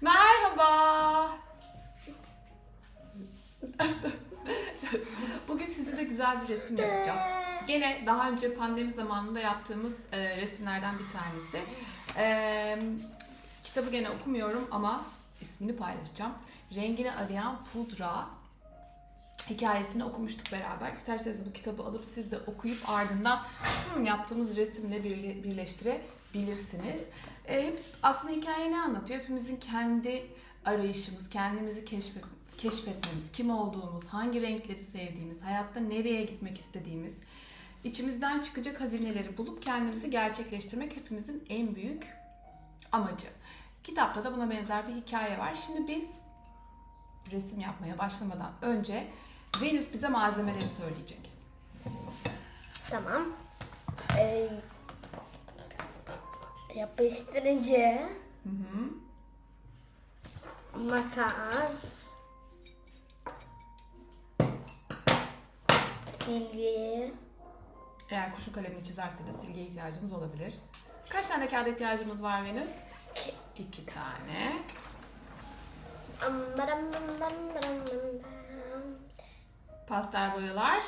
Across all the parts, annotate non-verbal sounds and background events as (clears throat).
Merhaba. Bugün sizinle güzel bir resim yapacağız. Gene daha önce pandemi zamanında yaptığımız e, resimlerden bir tanesi. E, kitabı gene okumuyorum ama ismini paylaşacağım. Rengini arayan pudra hikayesini okumuştuk beraber. İsterseniz bu kitabı alıp siz de okuyup ardından "Hmm, yaptığımız resimle birle- birleştirebilirsiniz. E, hep aslında hikaye ne anlatıyor? Hepimizin kendi arayışımız, kendimizi keşfet, keşfetmemiz, kim olduğumuz, hangi renkleri sevdiğimiz, hayatta nereye gitmek istediğimiz, içimizden çıkacak hazineleri bulup kendimizi gerçekleştirmek hepimizin en büyük amacı. Kitapta da buna benzer bir hikaye var. Şimdi biz resim yapmaya başlamadan önce Venüs bize malzemeleri söyleyecek. Tamam. Ee, yapıştırıcı, Hı hı. makas, silgi, Eğer kuşu kalemini çizerseniz silgiye ihtiyacınız olabilir. Kaç tane kağıda ihtiyacımız var Venüs? İki. İki tane. Pastel boyalar.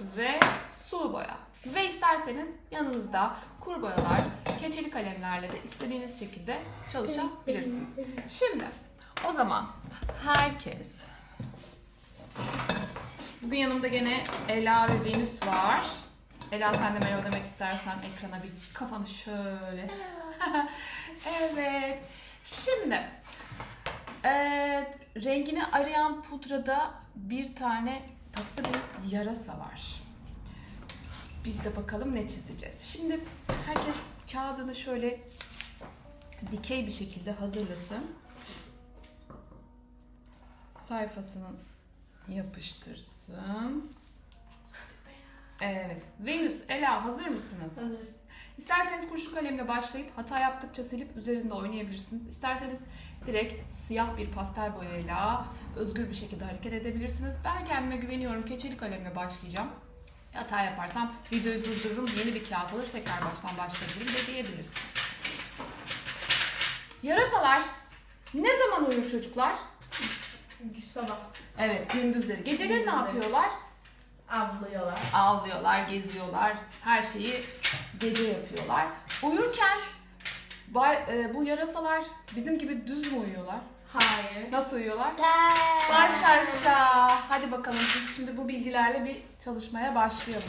Ve sulu boya. Ve isterseniz yanınızda kuru boyalar, keçeli kalemlerle de istediğiniz şekilde çalışabilirsiniz. Şimdi o zaman herkes Bugün yanımda gene Ela ve Venüs var. Ela sen de merhaba demek istersen ekrana bir kafanı şöyle. (laughs) evet. Şimdi ee, rengini arayan pudrada bir tane tatlı bir yarasa var. Biz de bakalım ne çizeceğiz. Şimdi herkes kağıdını şöyle dikey bir şekilde hazırlasın. Sayfasını yapıştırsın. Evet. Venüs, Ela hazır mısınız? Hazırız. İsterseniz kurşun kalemle başlayıp hata yaptıkça silip üzerinde oynayabilirsiniz. İsterseniz direkt siyah bir pastel boyayla özgür bir şekilde hareket edebilirsiniz. Ben kendime güveniyorum. Keçeli kalemle başlayacağım. Hata yaparsam videoyu durdururum, yeni bir kağıt alır, tekrar baştan başlayabilirim de diyebilirsiniz. Yarasalar ne zaman uyur çocuklar? Sabah Evet, gündüzleri. Geceleri ne Gündüzleri. yapıyorlar? avlıyorlar. Ağlıyorlar, geziyorlar, her şeyi gece yapıyorlar. Uyurken bay- e, bu yarasalar bizim gibi düz mü uyuyorlar? Hayır. Nasıl uyuyorlar? Ta- Baş aşağı. Hadi bakalım biz şimdi bu bilgilerle bir çalışmaya başlayalım.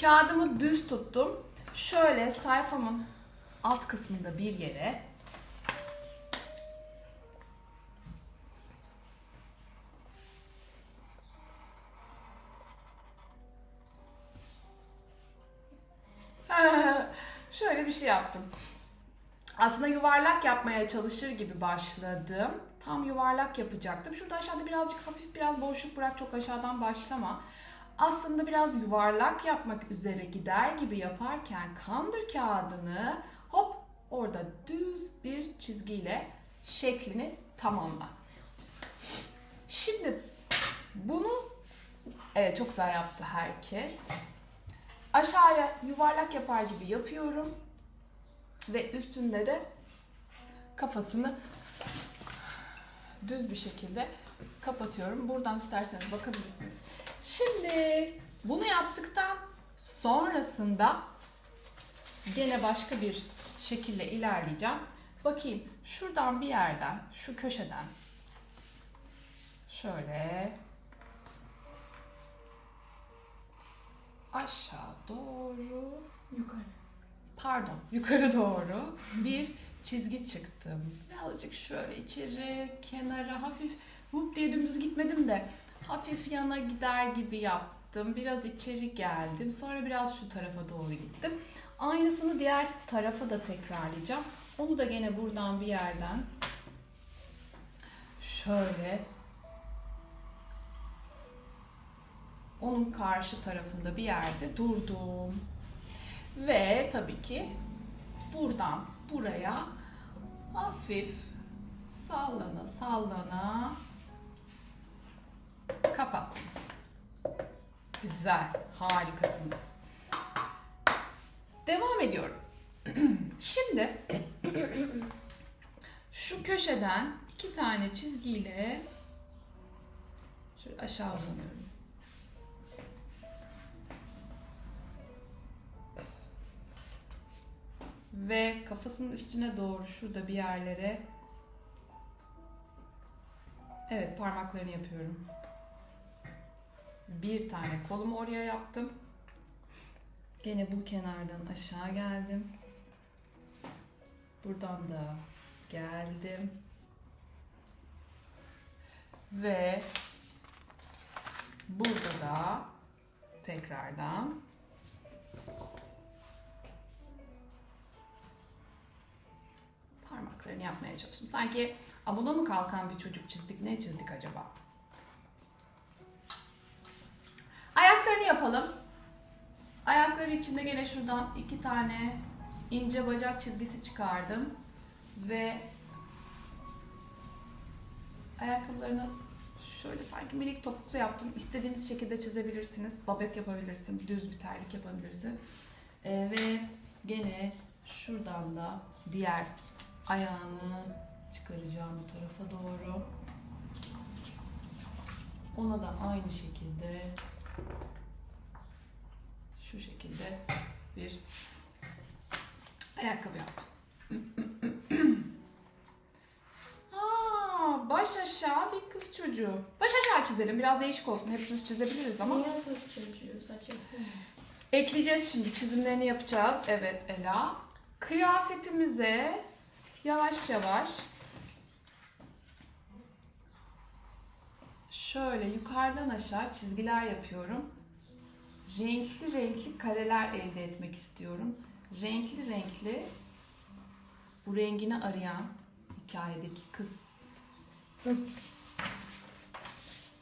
Kağıdımı düz tuttum. Şöyle sayfamın alt kısmında bir yere (laughs) Şöyle bir şey yaptım. Aslında yuvarlak yapmaya çalışır gibi başladım. Tam yuvarlak yapacaktım. Şurada aşağıda birazcık hafif biraz boşluk bırak çok aşağıdan başlama. Aslında biraz yuvarlak yapmak üzere gider gibi yaparken kandır kağıdını hop orada düz bir çizgiyle şeklini tamamla. Şimdi bunu evet çok güzel yaptı herkes. Aşağıya yuvarlak yapar gibi yapıyorum. Ve üstünde de kafasını düz bir şekilde kapatıyorum. Buradan isterseniz bakabilirsiniz. Şimdi bunu yaptıktan sonrasında gene başka bir şekilde ilerleyeceğim. Bakayım şuradan bir yerden, şu köşeden şöyle aşağı doğru Yukarı. Pardon yukarı doğru bir çizgi çıktım. Birazcık şöyle içeri kenara hafif vup diye dümdüz gitmedim de hafif yana gider gibi yaptım. Biraz içeri geldim. Sonra biraz şu tarafa doğru gittim. Aynısını diğer tarafa da tekrarlayacağım. Onu da gene buradan bir yerden şöyle onun karşı tarafında bir yerde durdum. Ve tabii ki buradan buraya hafif sallana sallana kapattım. Güzel, harikasınız. Devam ediyorum. (clears throat) Şimdi (clears throat) Şu köşeden iki tane çizgiyle şöyle aşağı uzanıyorum. Ve kafasının üstüne doğru şurada bir yerlere Evet parmaklarını yapıyorum. Bir tane kolumu oraya yaptım. Gene bu kenardan aşağı geldim. Buradan da geldim. Ve burada da tekrardan parmaklarını yapmaya çalıştım. Sanki abona mı kalkan bir çocuk çizdik? Ne çizdik acaba? Ayaklarını yapalım. Ayakları içinde gene şuradan iki tane ince bacak çizgisi çıkardım ve ayakkabılarını şöyle sanki minik topuklu yaptım. İstediğiniz şekilde çizebilirsiniz. Babet yapabilirsin, düz bir terlik yapabilirsin. Ee, ve gene şuradan da diğer ayağını çıkaracağım bu tarafa doğru. Ona da aynı şekilde şu şekilde bir ayakkabı yaptım. (clears throat) Aa, baş aşağı bir kız çocuğu. Baş aşağı çizelim. Biraz değişik olsun. Hep düz çizebiliriz ama. Niye kız çocuğu saç yapıyor? Ekleyeceğiz şimdi. Çizimlerini yapacağız. Evet Ela. Kıyafetimize yavaş yavaş şöyle yukarıdan aşağı çizgiler yapıyorum. Renkli renkli kareler elde etmek istiyorum. Renkli renkli bu rengini arayan hikayedeki kız.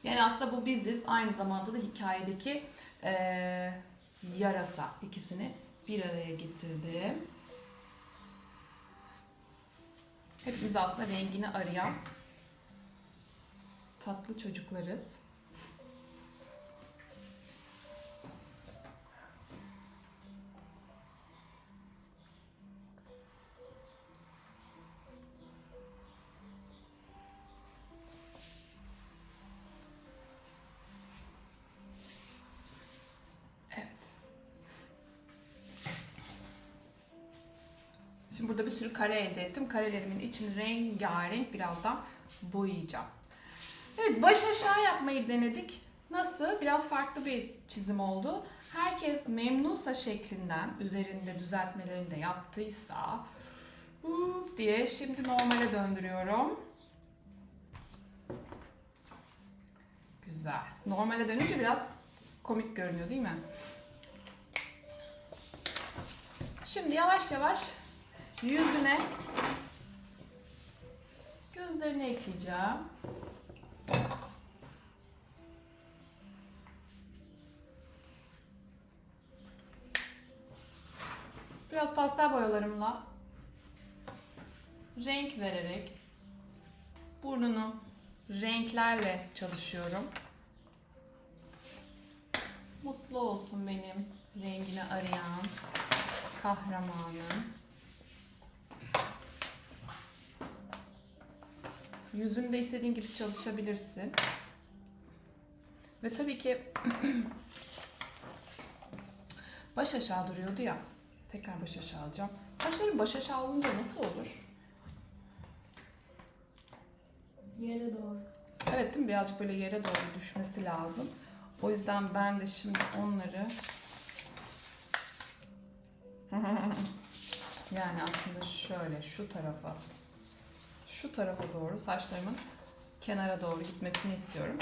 Yani aslında bu biziz. Aynı zamanda da hikayedeki eee, yarasa ikisini bir araya getirdim. Hepimiz aslında rengini arayan tatlı çocuklarız. Burada bir sürü kare elde ettim. Karelerimin içini rengarenk birazdan boyayacağım. Evet baş aşağı yapmayı denedik. Nasıl? Biraz farklı bir çizim oldu. Herkes memnunsa şeklinden üzerinde düzeltmelerini de yaptıysa diye şimdi normale döndürüyorum. Güzel. Normale dönünce biraz komik görünüyor değil mi? Şimdi yavaş yavaş yüzüne gözlerini ekleyeceğim. Biraz pastel boyalarımla renk vererek burnunu renklerle çalışıyorum. Mutlu olsun benim rengini arayan kahramanım. Yüzünde istediğin gibi çalışabilirsin. Ve tabii ki (clears throat) baş aşağı duruyordu ya. Tekrar baş aşağı alacağım. Saçların baş aşağı olunca nasıl olur? Yere doğru. Evet değil mi? Birazcık böyle yere doğru düşmesi lazım. O yüzden ben de şimdi onları (laughs) yani aslında şöyle şu tarafa şu tarafa doğru saçlarımın kenara doğru gitmesini istiyorum.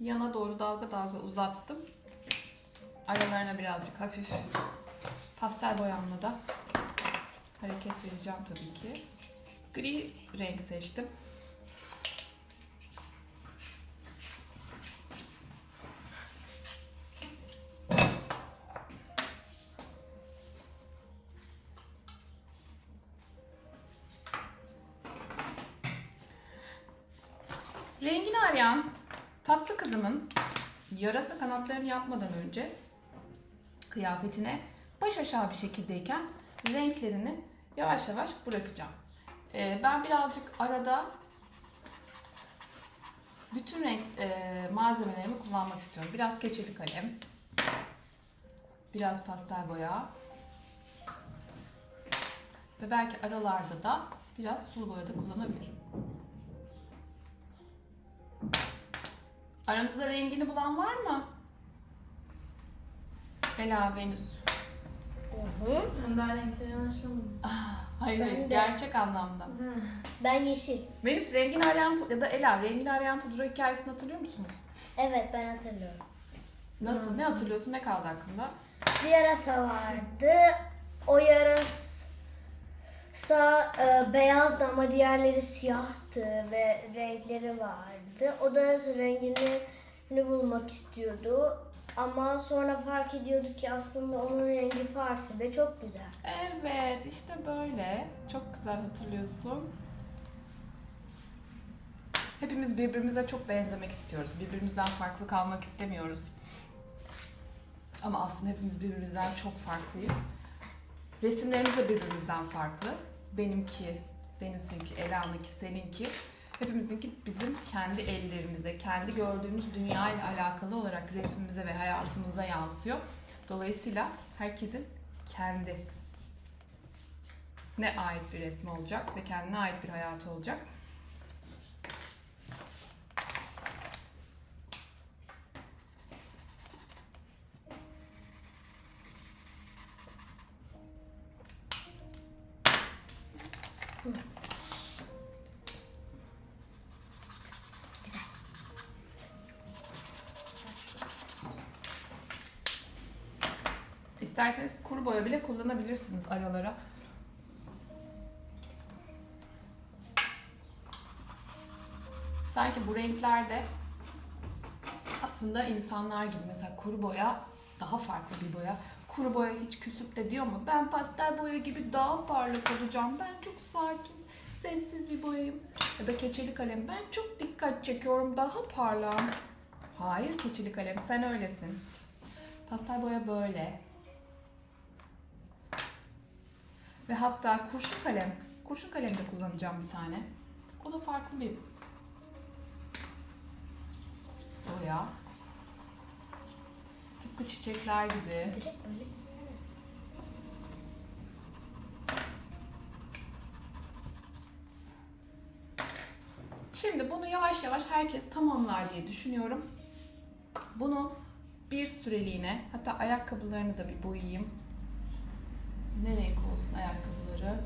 Yana doğru dalga dalga uzattım. Aralarına birazcık hafif pastel boyamla da hareket vereceğim tabii ki. Gri renk seçtim. Rengini arayan tatlı kızımın yarasa kanatlarını yapmadan önce kıyafetine baş aşağı bir şekildeyken renklerini yavaş yavaş bırakacağım. Ee, ben birazcık arada bütün renk e, malzemelerimi kullanmak istiyorum. Biraz keçeli kalem, biraz pastel boya ve belki aralarda da biraz sulu boya da kullanabilirim. Aranızda rengini bulan var mı? Ela, Venüs. Hı hı. Ben daha renklerini açamadım. Hayır, Ben hayır, de. gerçek anlamda. Ben yeşil. Venüs rengini arayan pu- ya da Ela rengini arayan pudra hikayesini hatırlıyor musunuz? Evet ben hatırlıyorum. Nasıl? Ne hatırlıyorsun? Ne kaldı aklında? Bir yarasa vardı. O yarasa e, beyazdı ama diğerleri siyahtı ve renkleri vardı. O da rengini bulmak istiyordu. Ama sonra fark ediyordu ki aslında onun rengi farklı ve çok güzel. Evet, işte böyle. Çok güzel hatırlıyorsun. Hepimiz birbirimize çok benzemek istiyoruz. Birbirimizden farklı kalmak istemiyoruz. Ama aslında hepimiz birbirimizden çok farklıyız. Resimlerimiz de birbirimizden farklı. Benimki, Venüs'ünki, Ela'nınki, seninki. Hepimizinki bizim kendi ellerimize, kendi gördüğümüz dünya ile alakalı olarak resmimize ve hayatımıza yansıyor. Dolayısıyla herkesin kendi ne ait bir resmi olacak ve kendine ait bir hayatı olacak. İsterseniz kuru boya bile kullanabilirsiniz aralara. Sanki bu renklerde aslında insanlar gibi mesela kuru boya daha farklı bir boya. Kuru boya hiç küsüp de diyor mu? Ben pastel boya gibi daha parlak olacağım. Ben çok sakin, sessiz bir boyayım. Ya da keçeli kalem. Ben çok dikkat çekiyorum. Daha parlağım. Hayır keçeli kalem. Sen öylesin. Pastel boya böyle. Ve hatta kurşun kalem. Kurşun kalem de kullanacağım bir tane. O da farklı bir boya. Tıpkı çiçekler gibi. Şimdi bunu yavaş yavaş herkes tamamlar diye düşünüyorum. Bunu bir süreliğine hatta ayakkabılarını da bir boyayayım. Ne renk olsun ayakkabıları?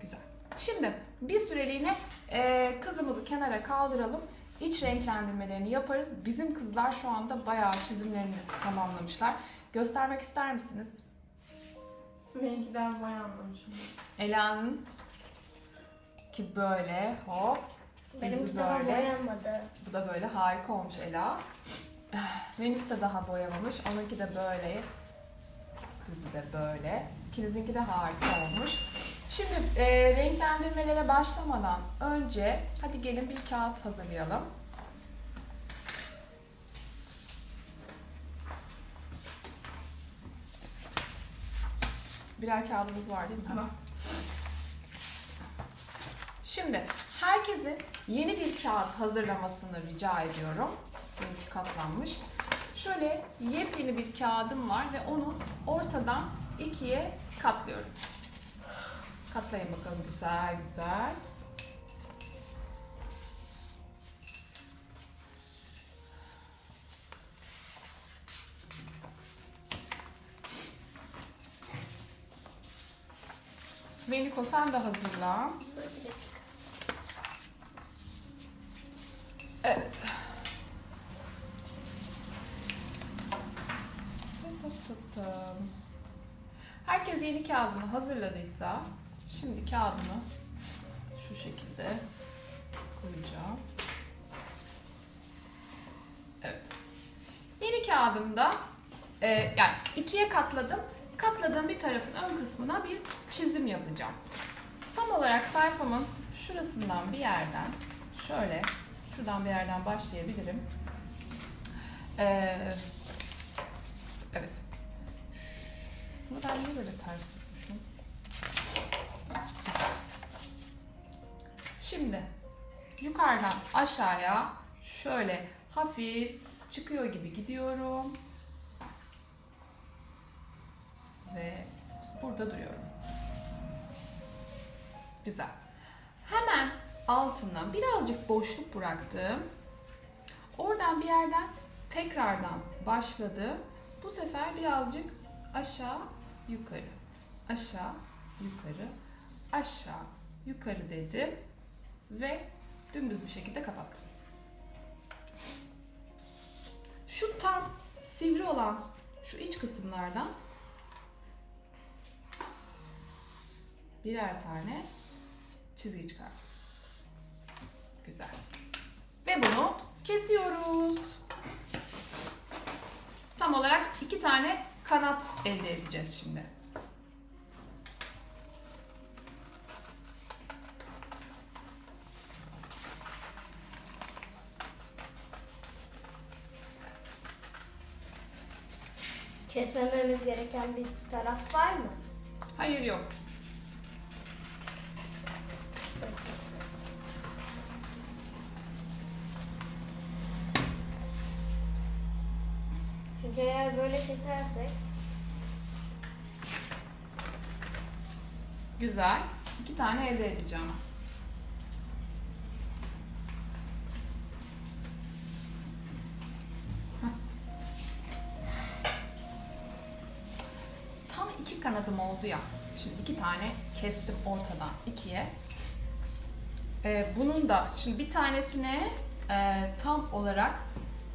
Güzel. Şimdi bir süreliğine e, kızımızı kenara kaldıralım. İç renklendirmelerini yaparız. Bizim kızlar şu anda bayağı çizimlerini tamamlamışlar. Göstermek ister misiniz? Benimki daha bayağı anlamışım. Ela'nın ki böyle hop Bizi Benimki daha böyle. boyanmadı. Bu da böyle harika olmuş Ela. Venüs de daha boyamamış. Onunki de böyle. Düzü de böyle. İkinizinki de harika olmuş. Şimdi e, renklendirmelere başlamadan önce hadi gelin bir kağıt hazırlayalım. Birer kağıdımız var değil mi? Tamam. Şimdi herkesin yeni bir kağıt hazırlamasını rica ediyorum. Katlanmış. Şöyle yepyeni bir kağıdım var ve onu ortadan ikiye katlıyorum. Katlayın bakalım güzel güzel. Veniko sen de hazırla. Evet. Herkes yeni kağıdını hazırladıysa şimdi kağıdımı şu şekilde koyacağım. Evet. Yeni kağıdımda e, yani ikiye katladım. Katladığım bir tarafın ön kısmına bir çizim yapacağım. Tam olarak sayfamın şurasından bir yerden şöyle şuradan bir yerden başlayabilirim. Ee, evet. Bunu ben niye böyle ters Şimdi yukarıdan aşağıya şöyle hafif çıkıyor gibi gidiyorum. Ve burada duruyorum. Güzel. Hemen altına birazcık boşluk bıraktım. Oradan bir yerden tekrardan başladım. Bu sefer birazcık aşağı yukarı. Aşağı yukarı. Aşağı yukarı dedim ve dümdüz bir şekilde kapattım. Şu tam sivri olan şu iç kısımlardan birer tane çizgi çıkar. Güzel. Ve bunu kesiyoruz. Tam olarak iki tane kanat elde edeceğiz şimdi. Kesmememiz gereken bir taraf var mı? Hayır yok. Çünkü eğer böyle kesersek Güzel. İki tane elde edeceğim. Oldu ya. Şimdi iki tane kestim ortadan ikiye. Ee, bunun da şimdi bir tanesine e, tam olarak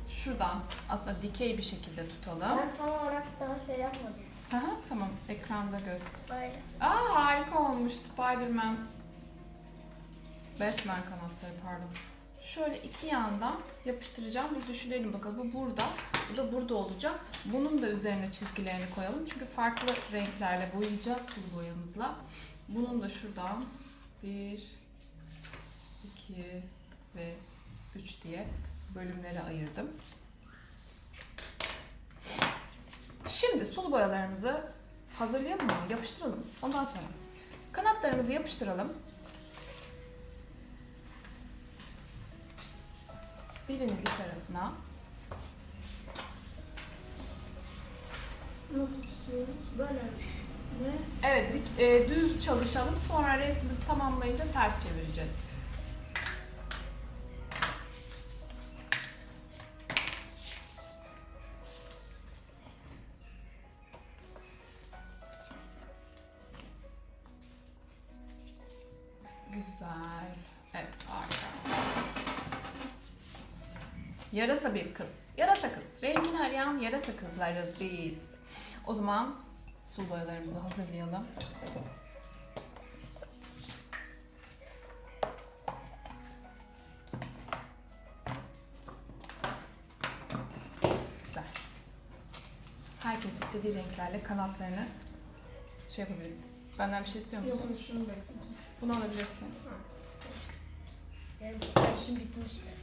şuradan aslında dikey bir şekilde tutalım. ben tam olarak daha şey yapmadım. Aha, tamam ekranda göster. Böyle. Aa harika olmuş Spider-Man. Batman kanatları pardon. Şöyle iki yandan yapıştıracağım. Bir düşünelim bakalım. Bu burada. Bu da burada olacak. Bunun da üzerine çizgilerini koyalım. Çünkü farklı renklerle boyayacağız sulu boyamızla. Bunun da şuradan bir, iki ve üç diye bölümlere ayırdım. Şimdi sulu boyalarımızı hazırlayalım mı? Yapıştıralım. Ondan sonra kanatlarımızı yapıştıralım. Birinin bir tarafına. Nasıl tutuyoruz? Böyle. Ve Evet, dik, e, düz çalışalım. Sonra resmimizi tamamlayınca ters çevireceğiz. Yarasa bir kız. Yarasa kız. Rengini arayan yarasa kızlarız biz. O zaman sulu boyalarımızı hazırlayalım. Güzel. Herkes istediği renklerle kanatlarını şey yapabilir. Benden bir şey istiyor musun? yok şunu bekleyeceğim. Bunu alabilirsin. Yani işim bitmişti.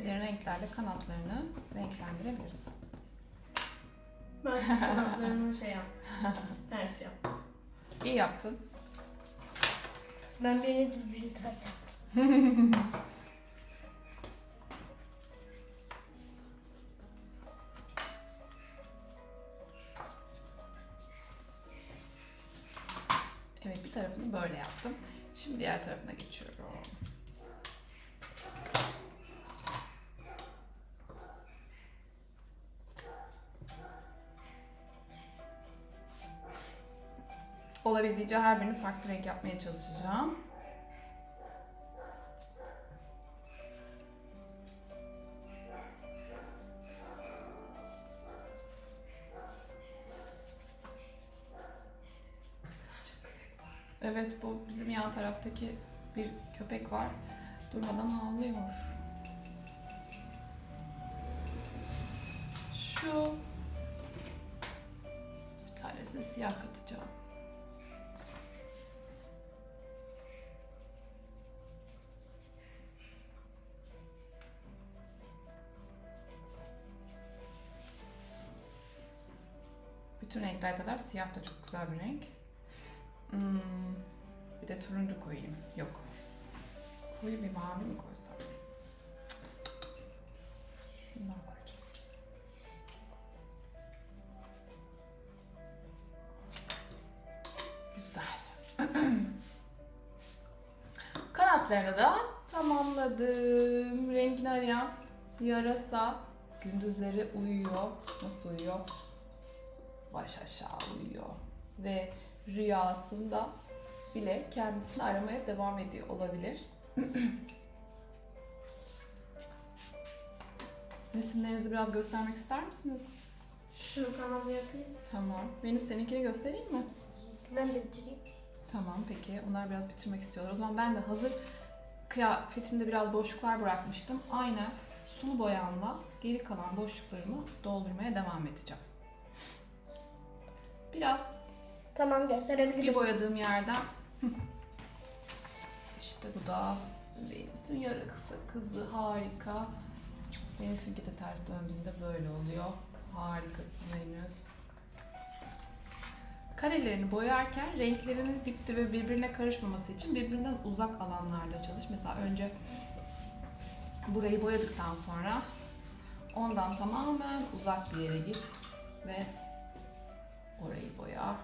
İstediğin renklerle kanatlarını renklendirebilirsin. Ben (laughs) kanatlarımı şey yap. Ters yap. İyi yaptın. Ben birini düzgün ters yaptım. (laughs) Evet bir tarafını böyle yaptım. Şimdi diğer tarafına geçiyorum. Olabildiğince her birini farklı renk yapmaya çalışacağım. Evet bu bizim yan taraftaki bir köpek var. Durmadan havlıyor. Bütün renkler kadar siyah da çok güzel bir renk. Hmm, bir de turuncu koyayım. Yok. Koyu bir mavi mi koysam? Şundan koyacağım. Güzel. (clears throat) Kanatlarını da tamamladım. Rengini arayan yarasa gündüzleri uyuyor. Nasıl uyuyor? Baş aşağı uyuyor. Ve rüyasında bile kendisini aramaya devam ediyor olabilir. (clears throat) Resimlerinizi biraz göstermek ister misiniz? Şu kanalı yapayım. Tamam. Venüs seninkini göstereyim mi? Ben de bitireyim. Tamam peki. Onlar biraz bitirmek istiyorlar. O zaman ben de hazır kıyafetinde biraz boşluklar bırakmıştım. Aynen sulu boyamla geri kalan boşluklarımı doldurmaya devam edeceğim. Biraz Tamam gösterebilirim. bir boyadığım yerden (laughs) işte bu da Venüs'ün yarısı kızı harika. Venüs'ünki de ters döndüğünde böyle oluyor. Harikasın Venüs. Karelerini boyarken renklerinin dip dibe birbirine karışmaması için birbirinden uzak alanlarda çalış. Mesela önce burayı boyadıktan sonra ondan tamamen uzak bir yere git ve orayı boya.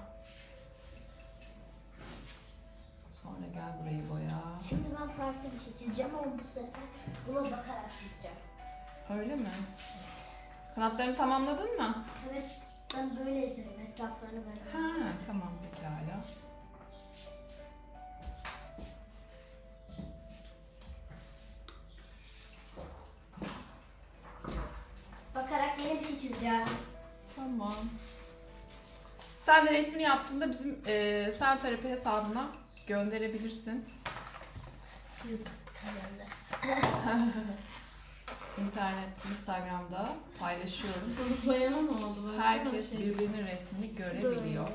Sonra gel burayı boya. Şimdi ben farklı bir şey çizeceğim ama bu sefer buna bakarak çizeceğim. Öyle mi? Kanatlarını tamamladın mı? Evet ben böyle izledim etraflarını böyle. Ha, tamam pekala. Bakarak yeni bir şey çizeceğim. Tamam. Sen de resmini yaptığında bizim e, Sel Terapi hesabına gönderebilirsin. YouTube. (laughs) İnternet, Instagram'da paylaşıyoruz. Boyama mı oldu? Baksana Herkes şey. birbirinin resmini görebiliyor.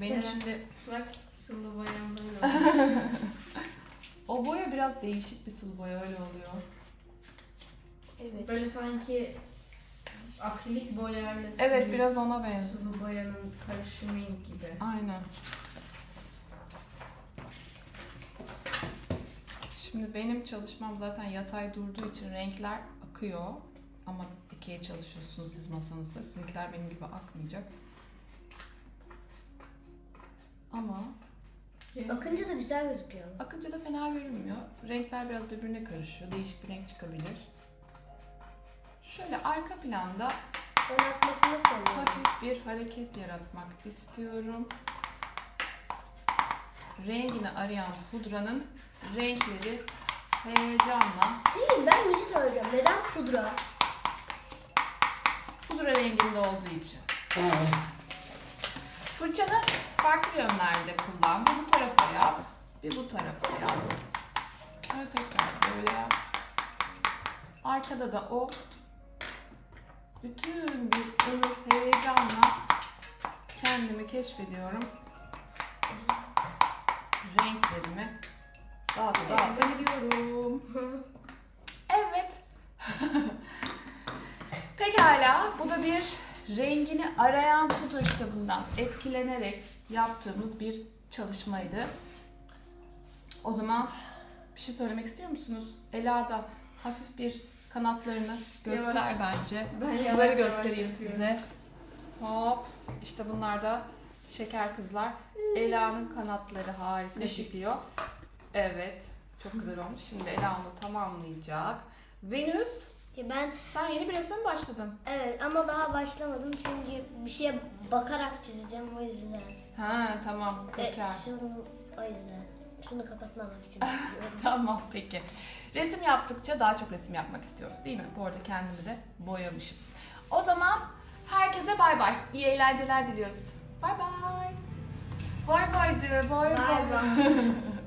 Benim Evet. şimdi Bak sulu boyam böyle (laughs) o boya biraz değişik bir sulu boya öyle oluyor. Evet. Böyle sanki akrilik boyayla Evet sulu- biraz ona benziyor. Sulu boyanın karışımı gibi. Aynen. Şimdi benim çalışmam zaten yatay durduğu için renkler akıyor. Ama dikey çalışıyorsunuz siz masanızda. Sizinkiler benim gibi akmayacak. Ama Bakınca da güzel gözüküyor. akınca da fena görünmüyor. Renkler biraz birbirine karışıyor. Değişik bir renk çıkabilir. Şöyle arka planda Ben atmasını seviyorum. hafif bir hareket yaratmak istiyorum. Rengini arayan pudranın renkleri heyecanla Değil ben şey söyleyeceğim. Neden pudra? pudra renginde olduğu için. Fırçanı farklı yönlerde kullan. Bir bu tarafa yap, bir bu tarafa yap. Sonra tekrar böyle yap. Arkada da o bütün bir ömür heyecanla kendimi keşfediyorum. Renklerimi dağıta dağıta gidiyorum. Evet. (laughs) Pekala, bu da bir rengini arayan pudra kitabından etkilenerek yaptığımız bir çalışmaydı. O zaman bir şey söylemek istiyor musunuz? Ela da hafif bir kanatlarını göster Yavaş. bence. Ben Bunları yavaş yavaş göstereyim yapıyorum. size. Hop. İşte bunlar da şeker kızlar. Ela'nın kanatları harika Işık. çıkıyor. Evet. Çok güzel olmuş. Şimdi Ela onu tamamlayacak. Venüs, Ya ben sen yeni bir resme mi başladın? evet ama daha başlamadım çünkü bir şey bakarak çizeceğim o yüzden. Ha tamam E, peki. şunu o yüzden. Şunu kapatmamak için (laughs) yapıyorum. Tamam peki. Resim yaptıkça daha çok resim yapmak istiyoruz değil mi? Bu arada kendimi de boyamışım. O zaman herkese bay bay. İyi eğlenceler diliyoruz. Bay bay. Bay bay de bay Bay bay. (laughs)